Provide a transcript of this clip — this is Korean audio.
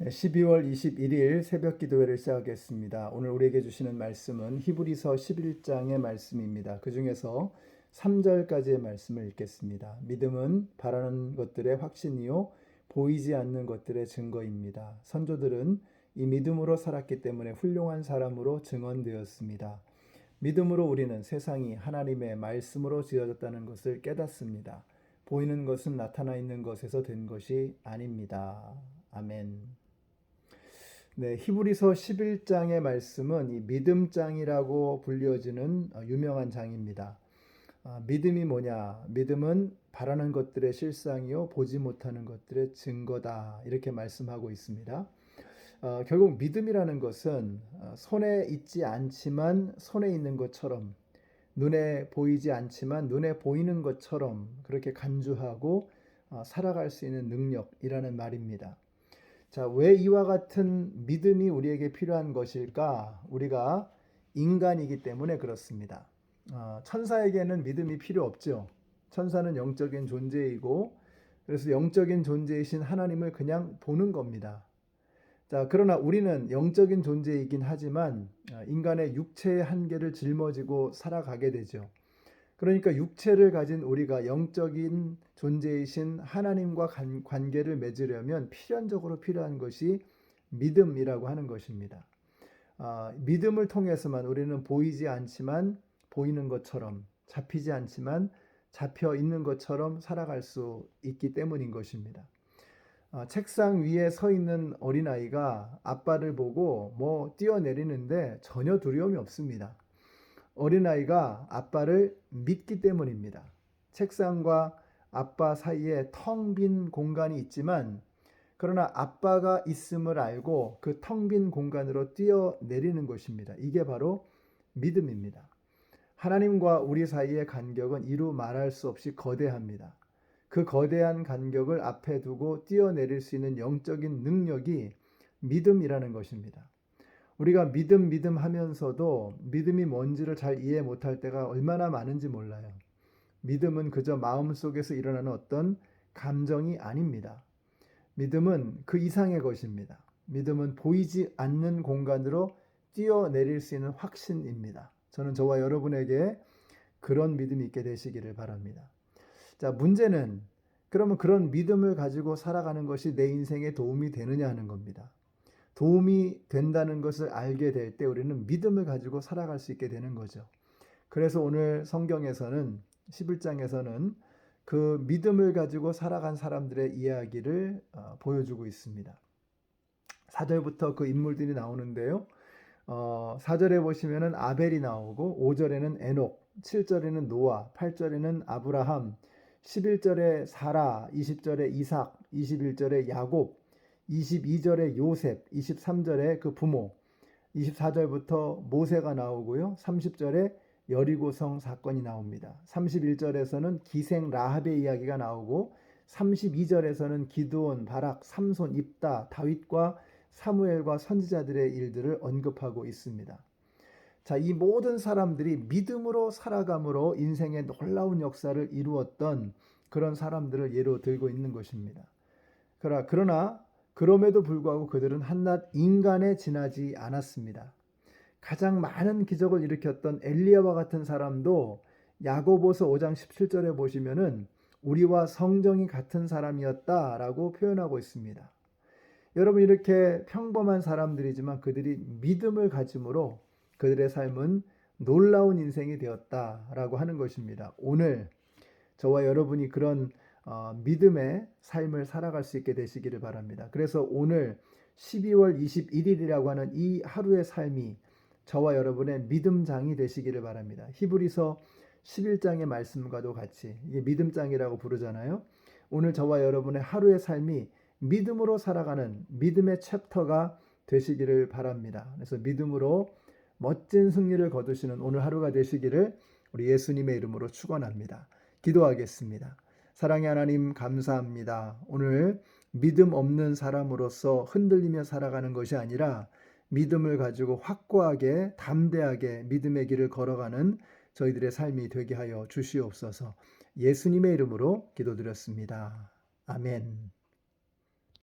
12월 21일 새벽 기도회를 시작하겠습니다. 오늘 우리에게 주시는 말씀은 히브리서 11장의 말씀입니다. 그 중에서 3절까지의 말씀을 읽겠습니다. 믿음은 바라는 것들의 확신이요 보이지 않는 것들의 증거입니다. 선조들은 이 믿음으로 살았기 때문에 훌륭한 사람으로 증언되었습니다. 믿음으로 우리는 세상이 하나님의 말씀으로 지어졌다는 것을 깨닫습니다. 보이는 것은 나타나 있는 것에서 된 것이 아닙니다. 아멘. 네, 히브리서 11장의 말씀은 이 믿음장이라고 불려지는 어, 유명한 장입니다. 아, 믿음이 뭐냐? 믿음은 바라는 것들의 실상이요 보지 못하는 것들의 증거다. 이렇게 말씀하고 있습니다. 어, 결국 믿음이라는 것은 어, 손에 있지 않지만 손에 있는 것처럼 눈에 보이지 않지만 눈에 보이는 것처럼 그렇게 간주하고 어, 살아갈 수 있는 능력이라는 말입니다. 자, 왜 이와 같은 믿음이 우리에게 필요한 것일까? 우리가 인간이기 때문에 그렇습니다. 어, 천사에게는 믿음이 필요 없죠. 천사는 영적인 존재이고, 그래서 영적인 존재이신 하나님을 그냥 보는 겁니다. 자, 그러나 우리는 영적인 존재이긴 하지만 어, 인간의 육체의 한계를 짊어지고 살아가게 되죠. 그러니까 육체를 가진 우리가 영적인 존재이신 하나님과 관, 계를 맺으려면 필연적으로 필요한 것이 믿음이라고 하는 것입니다. 아, 믿음을 통해서만 우리는 보이지 않지만 보이는 것처럼 잡히지 않지만 잡혀 있는 것처럼 살아갈 수 있기 때문인 것입니다. 아, 책상 위에 서 있는 어린아이가 아빠를 보고 뭐 뛰어내리는데 전혀 두려움이 없습니다. 어린아이가 아빠를 믿기 때문입니다. 책상과 아빠 사이에 텅 빈 공간이 있지만 그러나 아빠가 있음을 알고 그 텅 빈 공간으로 뛰어내리는 것입니다. 이게 바로 믿음입니다. 하나님과 우리 사이의 간격은 이루 말할 수 없이 거대합니다. 그 거대한 간격을 앞에 두고 뛰어내릴 수 있는 영적인 능력이 믿음이라는 것입니다. 우리가 믿음 믿음 하면서도 믿음이 뭔지를 잘 이해 못할 때가 얼마나 많은지 몰라요. 믿음은 그저 마음속에서 일어나는 어떤 감정이 아닙니다. 믿음은 그 이상의 것입니다. 믿음은 보이지 않는 공간으로 뛰어내릴 수 있는 확신입니다. 저는 저와 여러분에게 그런 믿음이 있게 되시기를 바랍니다. 자, 문제는 그러면 그런 믿음을 가지고 살아가는 것이 내 인생에 도움이 되느냐 하는 겁니다. 도움이 된다는 것을 알게 될 때 우리는 믿음을 가지고 살아갈 수 있게 되는 거죠. 그래서 오늘 성경에서는 11장에서는 그 믿음을 가지고 살아간 사람들의 이야기를 어, 보여주고 있습니다. 4절부터 그 인물들이 나오는데요. 어, 4절에 보시면은 아벨이 나오고 5절에는 에녹, 7절에는 노아, 8절에는 아브라함, 11절에 사라, 20절에 이삭, 21절에 야곱, 22절에 요셉, 23절에 그 부모, 24절부터 모세가 나오고요. 30절에 여리고성 사건이 나옵니다. 31절에서는 기생 라합의 이야기가 나오고 32절에서는 기드온, 바락, 삼손, 입다, 다윗과 사무엘과 선지자들의 일들을 언급하고 있습니다. 자, 이 모든 사람들이 믿음으로 살아감으로 인생의 놀라운 역사를 이루었던 그런 사람들을 예로 들고 있는 것입니다. 그러나 그럼에도 불구하고 그들은 한낱 인간에 지나지 않았습니다. 가장 많은 기적을 일으켰던 엘리야와 같은 사람도 야고보서 5장 17절에 보시면은 우리와 성정이 같은 사람이었다라고 표현하고 있습니다. 여러분 이렇게 평범한 사람들이지만 그들이 믿음을 가짐으로 그들의 삶은 놀라운 인생이 되었다라고 하는 것입니다. 오늘 저와 여러분이 그런 어, 믿음의 삶을 살아갈 수 있게 되시기를 바랍니다. 그래서 오늘 12월 21일이라고 하는 이 하루의 삶이 저와 여러분의 믿음장이 되시기를 바랍니다. 히브리서 11장의 말씀과도 같이 이게 믿음장이라고 부르잖아요. 오늘 저와 여러분의 하루의 삶이 믿음으로 살아가는 믿음의 챕터가 되시기를 바랍니다. 그래서 믿음으로 멋진 승리를 거두시는 오늘 하루가 되시기를 우리 예수님의 이름으로 축원합니다. 기도하겠습니다. 사랑의 하나님 감사합니다. 오늘 믿음 없는 사람으로서 흔들리며 살아가는 것이 아니라 믿음을 가지고 확고하게 담대하게 믿음의 길을 걸어가는 저희들의 삶이 되게 하여 주시옵소서. 예수님의 이름으로 기도드렸습니다. 아멘.